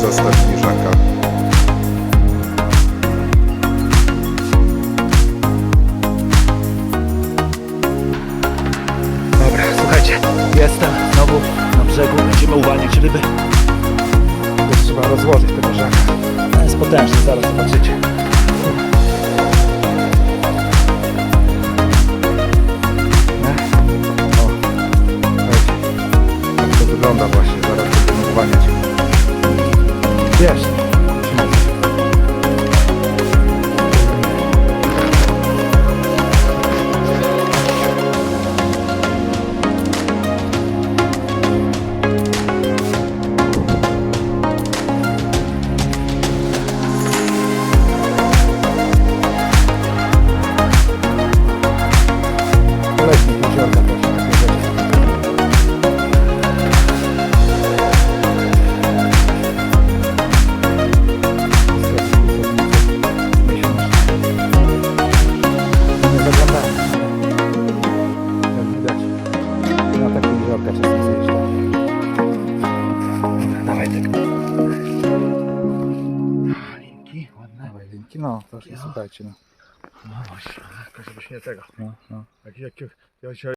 zostaw zniżaka. Dobra, słuchajcie, jestem znowu na brzegu, będziemy uwalniać ryby. Już trzeba rozłożyć tego żaka. To jest potężny, zaraz zobaczycie. Tak to wygląda właśnie, zaraz będziemy uwalniać. Yes. Jeziorka czasem zjeżdża. Dawaj tego. Linki, ładne. Dawaj linki, no, to słuchajcie, no. No właśnie, tylko żebyś nie tego. no, no. Jak, jak, ja się